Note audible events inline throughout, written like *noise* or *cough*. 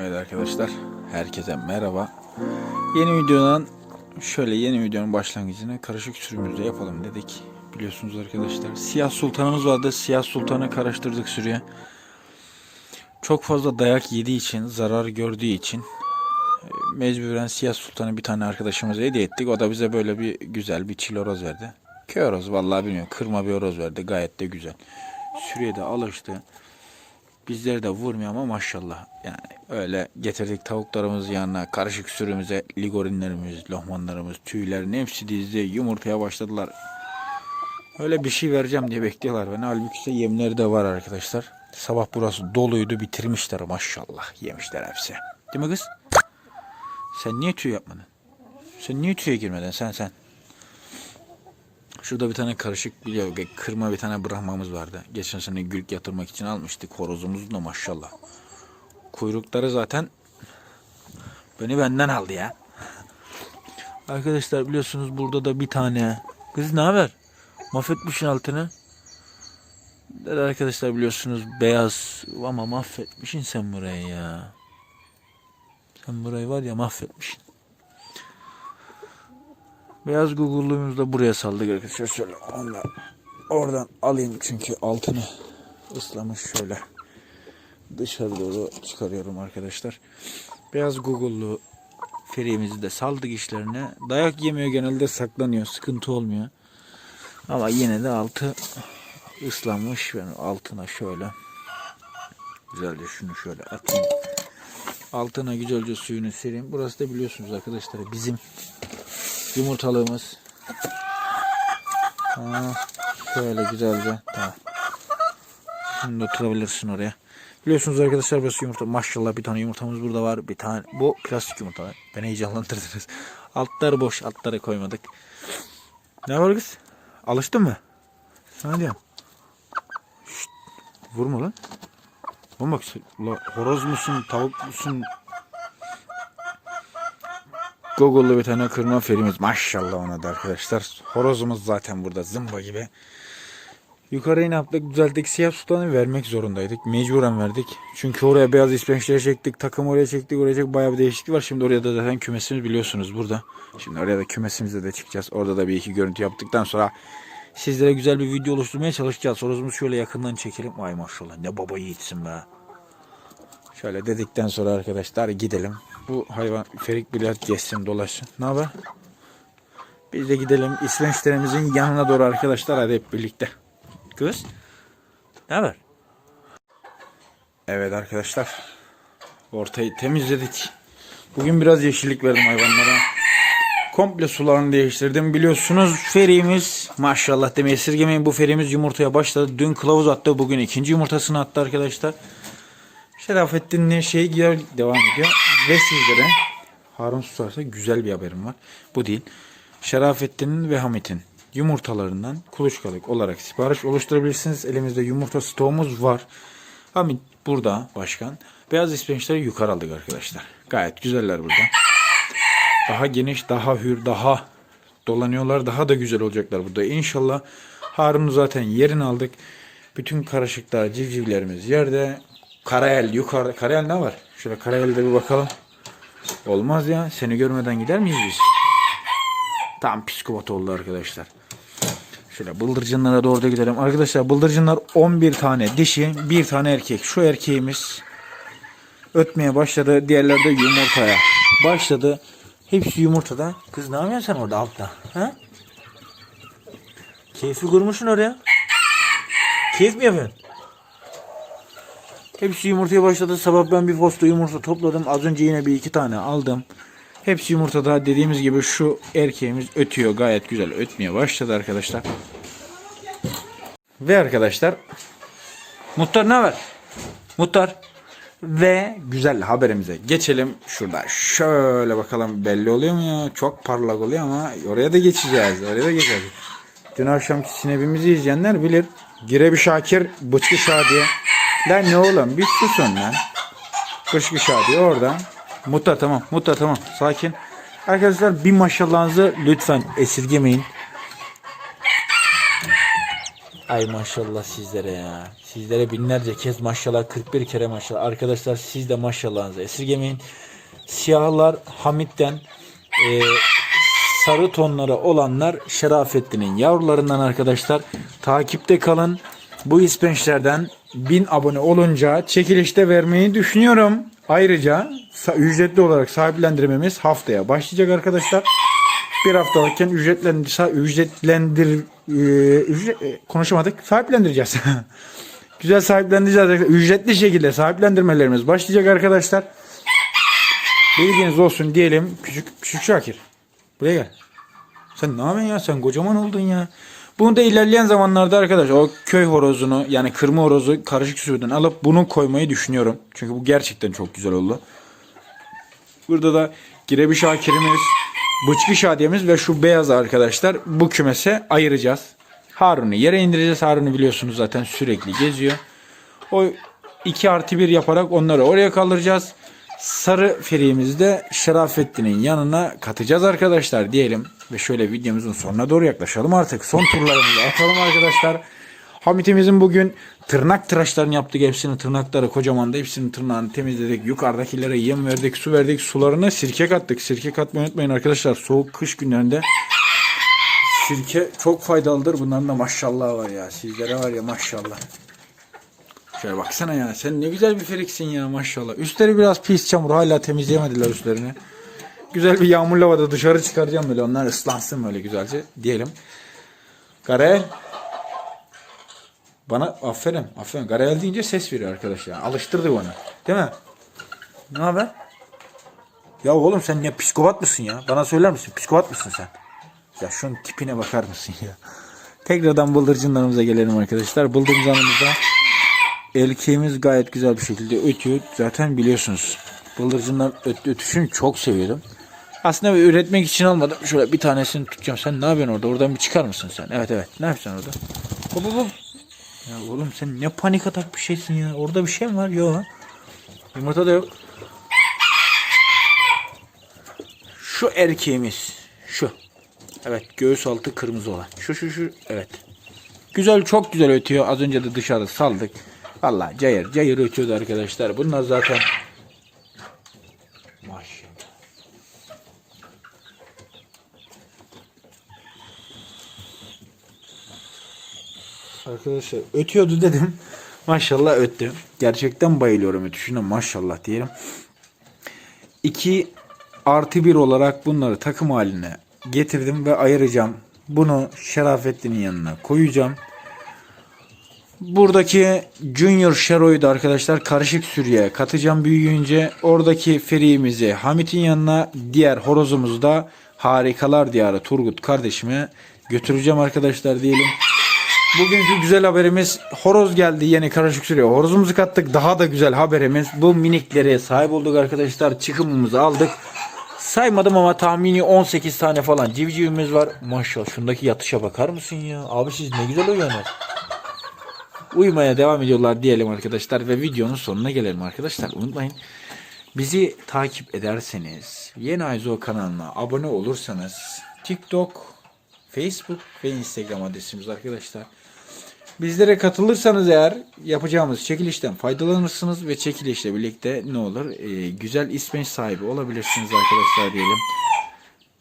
Evet arkadaşlar, herkese merhaba. Yeni videodan şöyle yeni videonun başlangıcını karışık sürümümüzde yapalım dedik. Biliyorsunuz arkadaşlar, siyah sultanımız vardı. Siyah sultanı karıştırdık sürüye. Çok fazla dayak yediği için, zarar gördüğü için e, mecburen siyah sultanı bir tane arkadaşımıza hediye ettik. O da bize böyle bir güzel bir çil horoz verdi. Köy horoz vallahi bilmiyorum. Kırma bir horoz verdi. Gayet de güzel. Sürüye de alıştı. Bizleri de vurmuyor ama maşallah. Yani öyle getirdik tavuklarımız yanına, karışık sürümüze ligorinlerimiz, lohmanlarımız, tüylerin hepsi dizdi. Yumurtaya başladılar. Öyle bir şey vereceğim diye bekliyorlar beni. Halbuki ise yemleri de var arkadaşlar. Sabah burası doluydu bitirmişler maşallah. Yemişler hepsi. Değil mi kız? Sen niye tüy yapmadın? Sen niye tüye girmedin sen sen? Şurada bir tane karışık biliyor kırma bir tane brahmamız vardı. Geçen sene gülk yatırmak için almıştık horozumuz da maşallah. Kuyrukları zaten beni benden aldı ya. Arkadaşlar biliyorsunuz burada da bir tane kız ne haber? Mahvetmişsin altını. Dedi arkadaşlar biliyorsunuz beyaz ama mahvetmişsin sen burayı ya. Sen burayı var ya mahvetmişsin. Beyaz Google'luğumuzu da buraya saldık arkadaşlar. Şöyle ondan, oradan alayım çünkü altını ıslamış şöyle. Dışarı doğru çıkarıyorum arkadaşlar. Beyaz Google'lu ferimizi de saldık işlerine. Dayak yemiyor genelde saklanıyor. Sıkıntı olmuyor. Ama yine de altı ıslanmış. Ben altına şöyle güzelce şunu şöyle atayım. Altına güzelce suyunu sereyim. Burası da biliyorsunuz arkadaşlar bizim yumurtalığımız. Ha, şöyle güzelce. Tamam. Şimdi oturabilirsin oraya. Biliyorsunuz arkadaşlar burası yumurta. Maşallah bir tane yumurtamız burada var. Bir tane. Bu plastik yumurta. Beni heyecanlandırdınız. *laughs* Altları boş. Altları koymadık. Ne var kız? Alıştın mı? Sana diyorum. Şşt, vurma lan. Oğlum bak horoz musun, tavuk musun, Google'lu bir tane kırma ferimiz. Maşallah ona da arkadaşlar. Horozumuz zaten burada zımba gibi. Yukarıya ne yaptık? Düzelttik. Siyah sultanı vermek zorundaydık. Mecburen verdik. Çünkü oraya beyaz ispençleri çektik. Takım oraya çektik. Oraya çektik. Bayağı bir değişiklik var. Şimdi oraya da zaten kümesimiz biliyorsunuz burada. Şimdi oraya da kümesimize de çıkacağız. Orada da bir iki görüntü yaptıktan sonra sizlere güzel bir video oluşturmaya çalışacağız. Horozumuzu şöyle yakından çekelim. Vay maşallah ne baba yiğitsin be. Şöyle dedikten sonra arkadaşlar gidelim. Bu hayvan Ferik Bilat geçsin dolaşsın. Ne haber? Biz de gidelim İsveçlerimizin yanına doğru arkadaşlar hadi hep birlikte. Kız. Ne haber? Evet arkadaşlar. Ortayı temizledik. Bugün biraz yeşillik verdim hayvanlara. Komple sularını değiştirdim. Biliyorsunuz ferimiz maşallah demeyi esirgemeyin bu ferimiz yumurtaya başladı. Dün kılavuz attı. Bugün ikinci yumurtasını attı arkadaşlar. Şerafettin'le şey devam ediyor. Ve sizlere Harun Susar'sa güzel bir haberim var. Bu değil. Şerafettin'in ve Hamit'in yumurtalarından kuluçkalık olarak sipariş oluşturabilirsiniz. Elimizde yumurta stoğumuz var. Hamit burada başkan. Beyaz ispençleri yukarı aldık arkadaşlar. Gayet güzeller burada. Daha geniş, daha hür, daha dolanıyorlar. Daha da güzel olacaklar burada. İnşallah Harun'u zaten yerini aldık. Bütün karışıklar, civcivlerimiz yerde. Karayel yukarıda. Karayel ne var? Şöyle Karayel'de bir bakalım. Olmaz ya. Seni görmeden gider miyiz biz? Tam psikopat oldu arkadaşlar. Şöyle bıldırcınlara doğru da gidelim. Arkadaşlar bıldırcınlar 11 tane dişi, bir tane erkek. Şu erkeğimiz ötmeye başladı. Diğerleri de yumurtaya başladı. Hepsi yumurtada. Kız ne yapıyorsun sen orada altta? Ha? Keyfi kurmuşsun oraya. Keyif mi yapıyorsun? Hepsi yumurtaya başladı. Sabah ben bir posta yumurta topladım. Az önce yine bir iki tane aldım. Hepsi yumurtada. Dediğimiz gibi şu erkeğimiz ötüyor. Gayet güzel ötmeye başladı arkadaşlar. Ve arkadaşlar Muhtar ne haber? Muhtar ve güzel haberimize geçelim. Şurada şöyle bakalım belli oluyor mu ya? Çok parlak oluyor ama oraya da geçeceğiz. Oraya da geçeceğiz. Dün akşamki sinebimizi izleyenler bilir. Girebi Şakir, Bıçkı Şadiye. Lan ne oğlum bir susun lan. Bıçkı Şadiye orada. Muhtar tamam, muhtar tamam. Sakin. Arkadaşlar bir maşallahınızı lütfen esirgemeyin. Ay maşallah sizlere ya. Sizlere binlerce kez maşallah 41 kere maşallah. Arkadaşlar siz de maşallahınızı esirgemeyin. Siyahlar Hamit'ten e, sarı tonları olanlar Şerafettin'in yavrularından arkadaşlar. Takipte kalın. Bu ispençlerden 1000 abone olunca çekilişte vermeyi düşünüyorum. Ayrıca ücretli olarak sahiplendirmemiz haftaya başlayacak arkadaşlar. Bir haftalıkken ücretlendir, ücretlendir e, ücret, e, konuşamadık. Sahiplendireceğiz. *laughs* Güzel sahiplendireceğiz. Ücretli şekilde sahiplendirmelerimiz başlayacak arkadaşlar. Bilginiz olsun diyelim. Küçük küçük Şakir. Buraya gel. Sen ne yapıyorsun ya? Sen kocaman oldun ya. Bunu da ilerleyen zamanlarda arkadaş o köy horozunu yani kırma horozu karışık sürüden alıp bunu koymayı düşünüyorum. Çünkü bu gerçekten çok güzel oldu. Burada da Girebi Şakir'imiz, Bıçkı Şadiyemiz ve şu beyaz arkadaşlar bu kümese ayıracağız. Harun'u yere indireceğiz. Harun'u biliyorsunuz zaten sürekli geziyor. O 2 artı 1 yaparak onları oraya kaldıracağız. Sarı feriğimizi de Şerafettin'in yanına katacağız arkadaşlar diyelim. Ve şöyle videomuzun sonuna doğru yaklaşalım artık. Son turlarımızı atalım arkadaşlar. Hamit'imizin bugün tırnak tıraşlarını yaptık. Hepsinin tırnakları kocaman da hepsinin tırnağını temizledik. Yukarıdakilere yem verdik, su verdik. Sularına sirke kattık. Sirke katmayı unutmayın arkadaşlar. Soğuk kış günlerinde sirke çok faydalıdır. Bunların da maşallah var ya. Sizlere var ya maşallah. Şöyle baksana ya sen ne güzel bir feriksin ya maşallah. Üstleri biraz pis çamur hala temizleyemediler üstlerini. Güzel bir yağmurlu havada dışarı çıkaracağım böyle onlar ıslansın böyle güzelce diyelim. Garel. Bana aferin aferin. Garel deyince ses veriyor arkadaş ya. Alıştırdı bana. Değil mi? Ne haber? Ya oğlum sen ne psikopat mısın ya? Bana söyler misin? Psikopat mısın sen? Ya şunun tipine bakar mısın ya? Tekrardan bıldırcınlarımıza gelelim arkadaşlar. Bıldırcınlarımızda erkeğimiz gayet güzel bir şekilde ötüyor. Zaten biliyorsunuz bıldırcınlar öt, ötüşünü çok seviyordum. Aslında üretmek için almadım. Şöyle bir tanesini tutacağım. Sen ne yapıyorsun orada? Oradan bir çıkar mısın sen? Evet evet. Ne yapacaksın orada? Hop hop hop. Ya oğlum sen ne panik atak bir şeysin ya. Orada bir şey mi var? Yok. Yumurta da yok. Şu erkeğimiz. Şu. Evet göğüs altı kırmızı olan. Şu şu şu. Evet. Güzel çok güzel ötüyor. Az önce de dışarı saldık. Vallahi cayır cayır ötüyordu arkadaşlar. Bunlar zaten Maşallah. Arkadaşlar ötüyordu dedim. *laughs* Maşallah öttü. Gerçekten bayılıyorum ötüşüne maşallah diyelim. 2 artı 1 olarak bunları takım haline getirdim ve ayıracağım. Bunu Şerafettin'in yanına koyacağım. Buradaki Junior Shero'yu da arkadaşlar karışık sürüye katacağım büyüyünce. Oradaki feriğimizi Hamit'in yanına diğer horozumuzu da Harikalar Diyarı Turgut kardeşime götüreceğim arkadaşlar diyelim. Bugünkü güzel haberimiz horoz geldi yeni karışık sürüye. Horozumuzu kattık. Daha da güzel haberimiz bu minikleri sahip olduk arkadaşlar. Çıkımımızı aldık. Saymadım ama tahmini 18 tane falan civcivimiz var. Maşallah şundaki yatışa bakar mısın ya? Abi siz ne güzel uyuyorsunuz. Uyumaya devam ediyorlar diyelim arkadaşlar ve videonun sonuna gelelim arkadaşlar. Unutmayın bizi takip ederseniz Yeni Ayzo kanalına abone olursanız TikTok, Facebook ve Instagram adresimiz arkadaşlar. Bizlere katılırsanız eğer yapacağımız çekilişten faydalanırsınız ve çekilişle birlikte ne olur Ee, güzel ispenç sahibi olabilirsiniz arkadaşlar diyelim.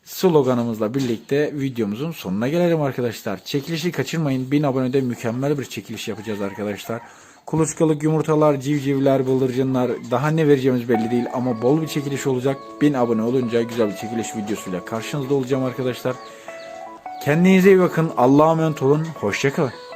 Sloganımızla birlikte videomuzun sonuna gelelim arkadaşlar. Çekilişi kaçırmayın. 1000 abonede mükemmel bir çekiliş yapacağız arkadaşlar. Kuluçkalık yumurtalar, civcivler, bıldırcınlar daha ne vereceğimiz belli değil ama bol bir çekiliş olacak. 1000 abone olunca güzel bir çekiliş videosuyla karşınızda olacağım arkadaşlar. Kendinize iyi bakın. Allah'a emanet olun. Hoşçakalın.